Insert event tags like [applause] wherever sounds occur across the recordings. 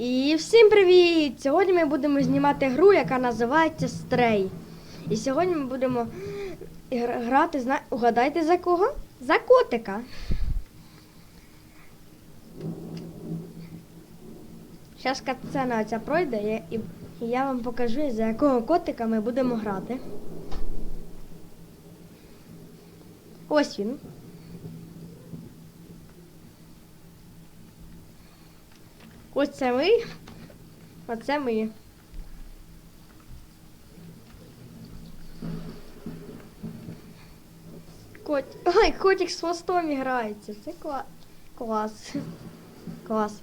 І всім привіт! Сьогодні ми будемо знімати гру, яка називається Stray. І сьогодні ми будемо грати, зна... угадайте за кого? За котика. Зараз катсцена оця пройде і я вам покажу, за якого котика ми будемо грати. Ось він. Ось це ми. Оце ми. Кот... Ой, котик з хвостом грається. Це кла... клас. Клас.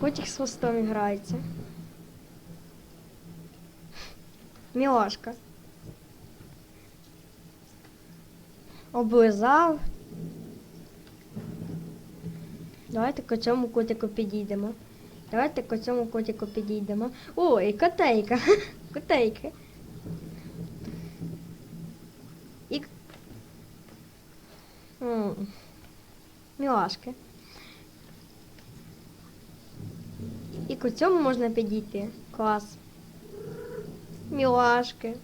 Котик з хвостом грається. Мілашка. Облизав. Давайте к цьому котику підійдемо. Давайте к цьому котику підійдемо. Ой, котейка. [laughs] Котейка. І... М, Мілашки. І к цьому можна підійти. Клас. Мілашки.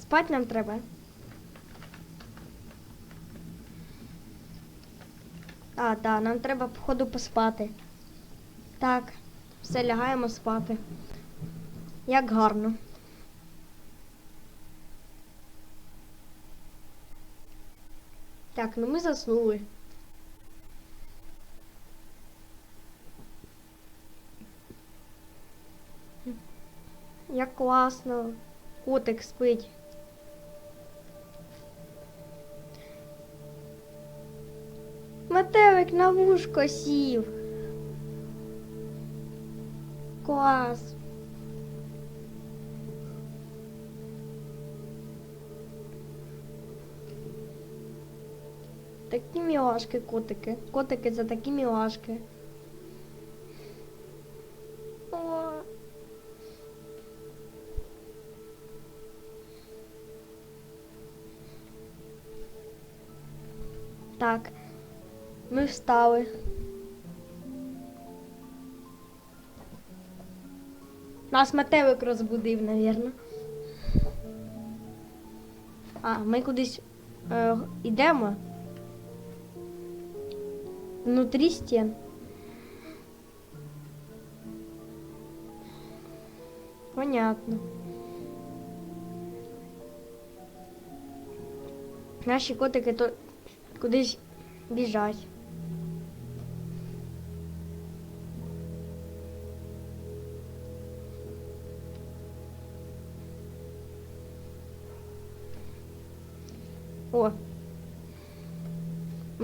Спать нам треба. А, так, нам треба, походу, поспати. Так, все, лягаємо спати. Як гарно. Так, ну ми заснули. Як класно. Котик спить. Метелик на вушко сів. Клас. Такі мілашки котики. Котики це такі мілашки. Так. Ми встали. Нас метелик розбудив, навірно. А, ми кудись е, йдемо. Внутрі стін. Понятно. Наші котики то кудись біжать.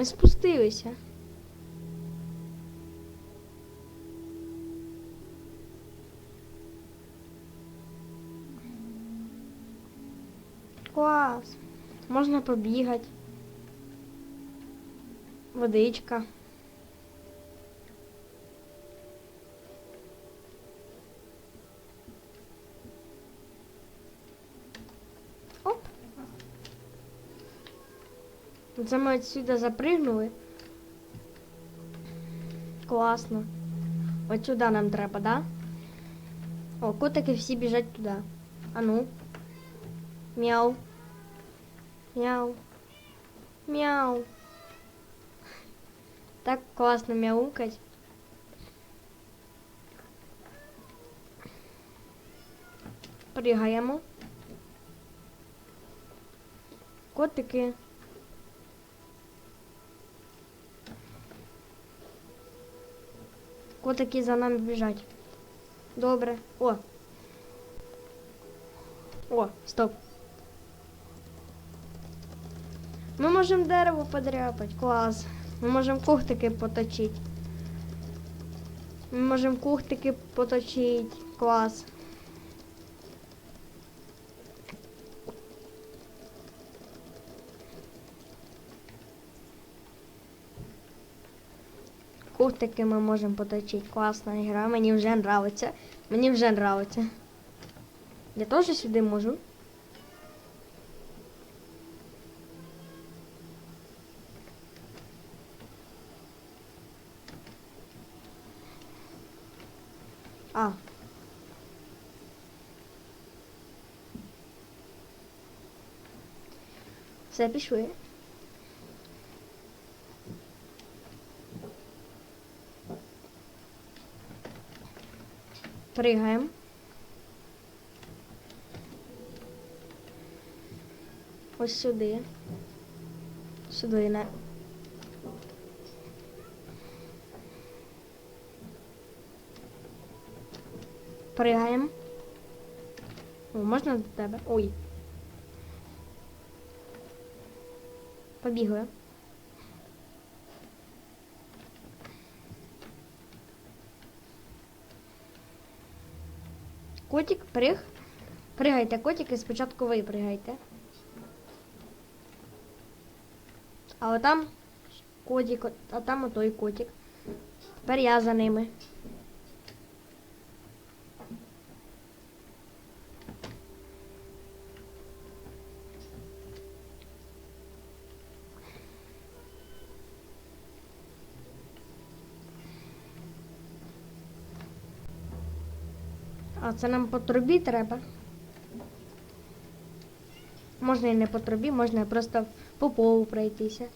Спустилися. Клас. Можна побігати. Водичка. Це ми отсюда запригнули. Класно. От сюди нам треба, да? О, котики всі біжать туди. А ну. Мяу. Мяу. Мяу. Так класно мяукать. Пригаємо. Котики. Котики за нами біжать. Добре. О. О, стоп. Ми можемо дерево подряпати. Клас. Ми можемо кухтики поточити. Ми можемо кухтики поточити. Клас. жовтики ми можемо поточити. Класна гра, мені вже нравиться. Мені вже нравиться. Я теж сюди можу. А. Все, пішли. Пригаємо. Ось сюди. Сюди на. Пригаємо. О, можна до тебе? Ой. Побігли. Котик, приг. Пригайте, котики, спочатку ви пригайте. А отам котик, а там отой котик. Тепер я за ними. Це нам по трубі треба. Можна і не по трубі, можна просто по полу пройтися.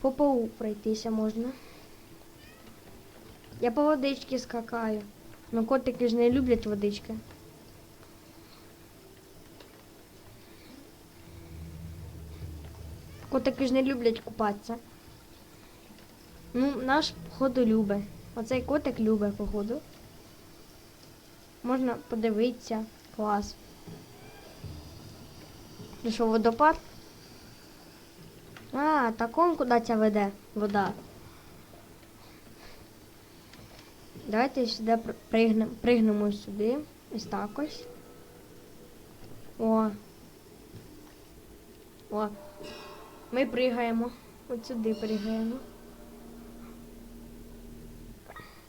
По полу пройтися можна. Я по водичці скакаю. Ну котики ж не люблять водички. Котики ж не люблять купатися. Ну, наш, походу, любить. Оцей котик любить, походу. Можна подивитися. Клас. Ну що, водопад? А, так он куди ця веде вода. Давайте сюди пригнемо, пригнемо сюди. Ось так ось. О. О. Ми пригаємо. От сюди пригаємо.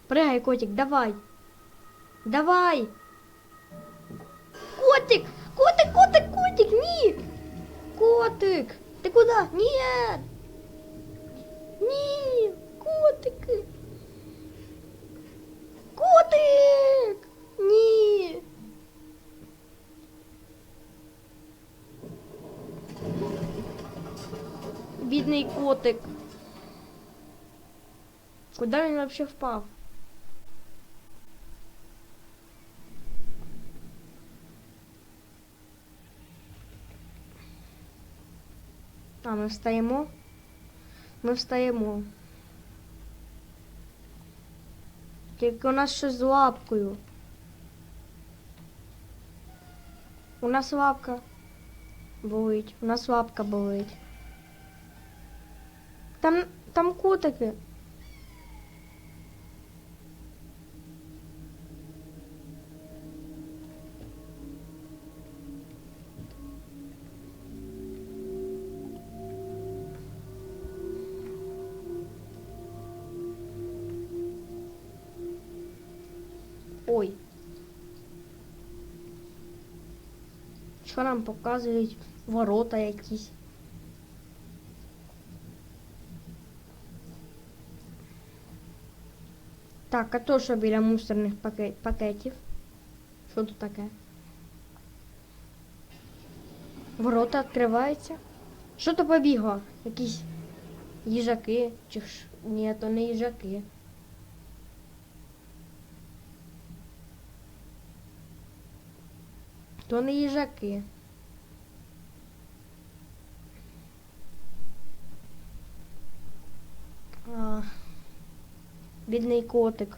Пригай, котик, давай. Давай. Котик! Котик, котик, котик, ні! Котик! Ти куди? Ні! Ні! Котики! Котик! Ні! Бідний котик. Куди він вообще впав? Встаємо. Ми встаємо. Тільки у нас щось з лапкою. У нас лапка болить. У нас лапка болить. Там, там котики. Що нам показують ворота якісь? Так, а то що біля мусорних паке- пакетів? Що тут таке? Ворота відкриваються. Що то побігло? Якісь їжаки? Чи ж... Ні, то не їжаки. То не їжаки. А, бідний котик.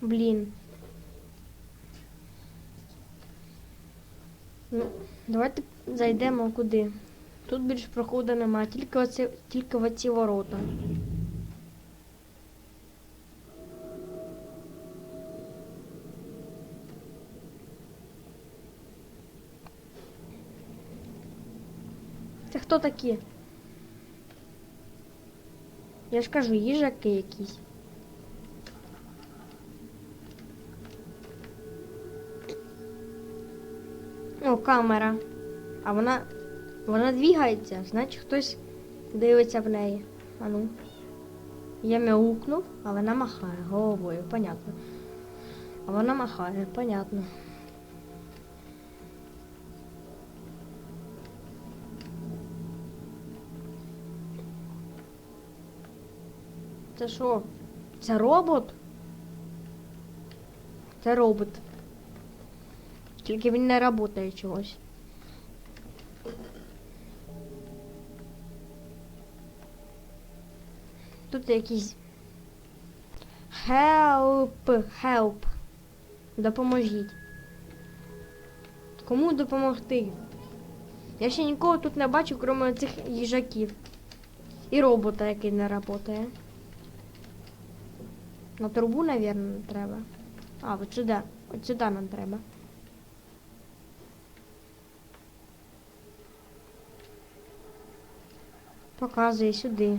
Блін. Ну, давайте зайдемо куди. Тут більш проходу немає, тільки оці, тільки в оці ворота. Це хто такі? Я ж кажу, їжаки якісь. О, камера. А вона. Вона двігається, значить хтось дивиться в неї. А ну. Я мяукнув, а вона махає головою, понятно. А вона махає, понятно. Це що? Це робот? Це робот. Тільки він не працює чогось. Тут якийсь help, help. Допоможіть. Кому допомогти? Я ще нікого тут не бачу, крім цих їжаків. І робота, який не працює. На трубу, мабуть, треба. А, от сюди. От сюди нам треба. Показує сюди.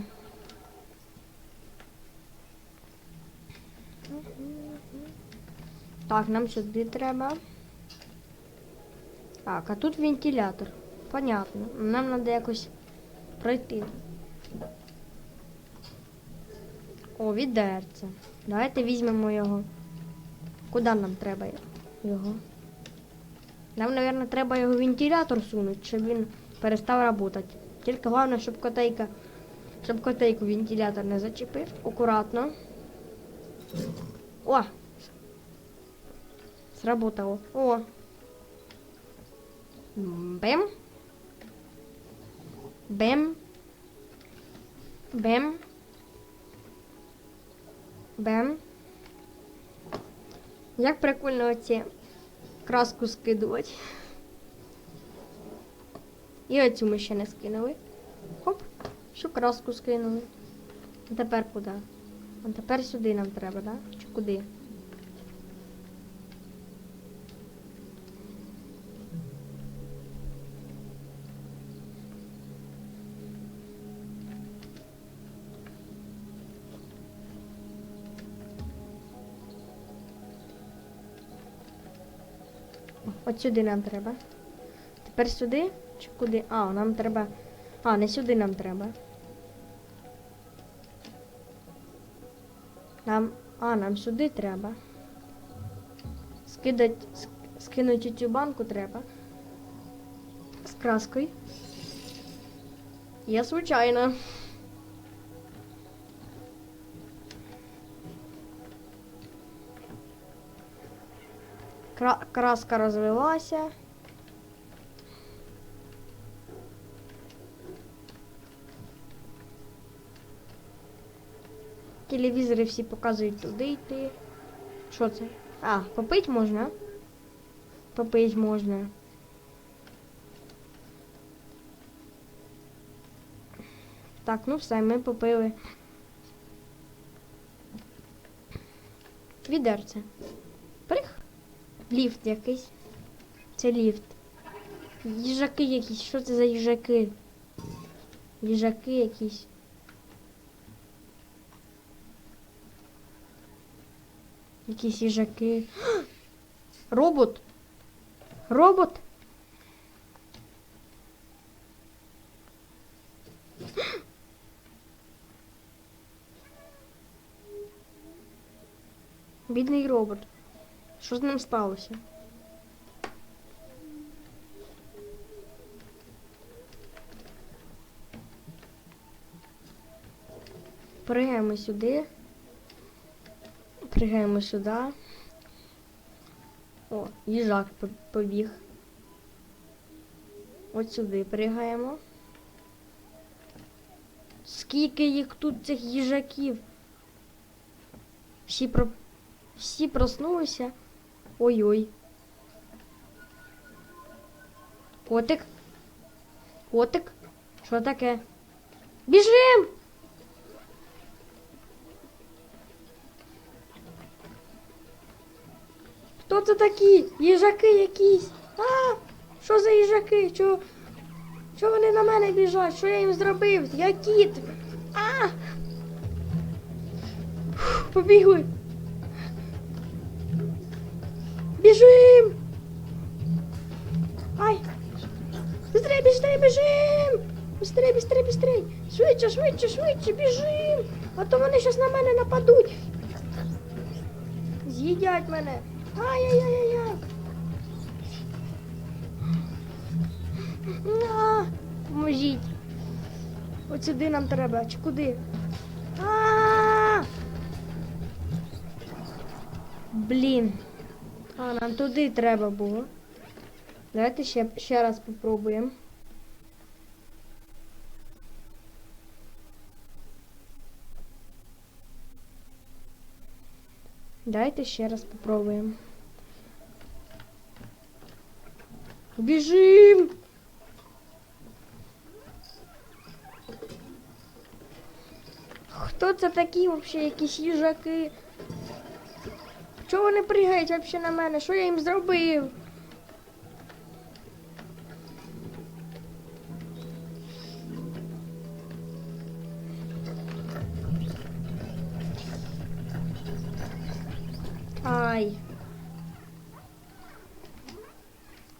Так, нам сюди треба. Так, а тут вентилятор. Понятно. Нам треба якось пройти. О, відерце. Давайте візьмемо його. Куди нам треба його? Нам, мабуть, треба його вентилятор сунути, щоб він перестав працювати. Тільки головне, щоб котейка, щоб котейку вентилятор не зачепив. Акуратно. О! Сработало. О! Бем. Бем. Бем. Бем. Як прикольно оці краску скидувати. І оцю ми ще не скинули. Хоп, що краску скинули. А тепер куди? А тепер сюди нам треба, так? Да? Чи куди? От сюди нам треба. Тепер сюди чи куди? А, нам треба. А, не сюди нам треба. Нам. А, нам сюди треба. Скидать, ск- скинути цю банку треба. З краскою. Я случайно. Краска розвелася. Телевізори всі показують туди йти. Що це? А, попить можна? Попить можна. Так, ну все, ми попили. Відерце. Ліфт якийсь. Це ліфт. Їжаки якісь. Що це за їжаки? Їжаки якісь. Якісь їжаки. [gasps] Робот. Робот. [gasps] Бідний робот. Що з ним сталося? Пригаємо сюди. Пригаємо сюди. О, їжак побіг. От сюди пригаємо. Скільки їх тут цих їжаків? Всі про... Всі проснулися. Ой-ой. Котик. Котик. Що таке? Біжим! Хто це такі? Їжаки якісь. А! Що за їжаки? Чого? Чого вони на мене біжать? Що я їм зробив? Я кіт. А! Фух, Побігли. Біжим! Ай! Быстрее! Быстрей, быстрей, біжим! Быстрей, быстрей, быстрей! Швидше, швидше, швидше, біжим! А то вони щас на мене нападуть. З'їдять мене. Ай-яй-яй-яй. На, поможіть. От сюди нам треба, чи куди? А! Блін. А, нам туди треба було. Давайте ще, ще раз попробуємо. Давайте ще раз попробуємо. Біжим! Хто це такі взагалі якісь їжаки? Чого вони пригають взагалі на мене? Що я їм зробив? Ай.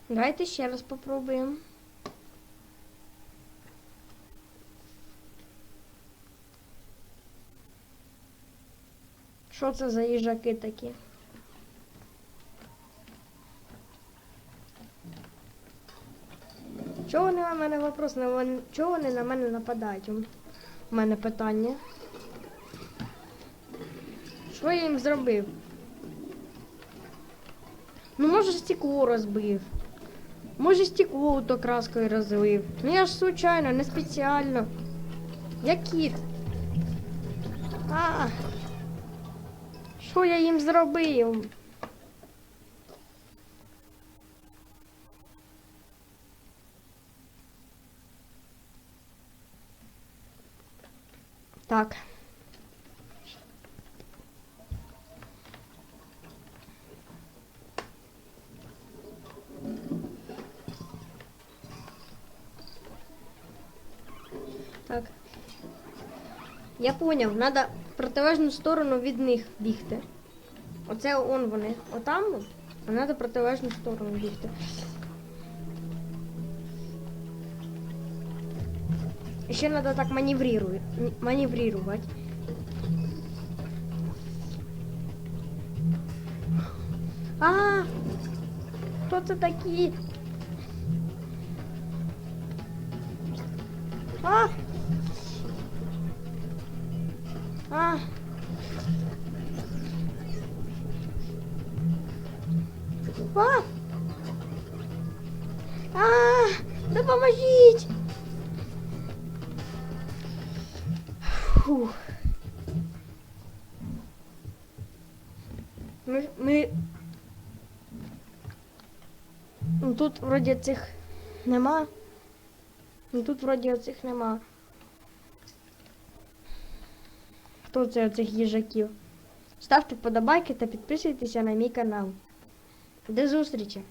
Давайте ще раз попробуємо. Що це за їжаки такі? Чого вони на мене вопрос? Чого вони на мене нападають? У мене питання. Що я їм зробив? Ну, може, стекло розбив. Може, стекло то краскою розлив. Ну я ж случайно, не спеціально. Я кіт. А. Що я їм зробив? Так. Так. Я поняв, треба в протилежну сторону від них бігти. Оце он вони. Отам, а треба протилежну сторону бігти. І ще треба так маневрирувати. маневрувати. А! Хто це такі? А! А! А! А! Допоможіть! Фух. Ми, ми... Ну, Тут вроді цих нема. Ну тут вроді оцих нема. Хто це оцих їжаків? Ставте вподобайки та підписуйтеся на мій канал. До зустрічі!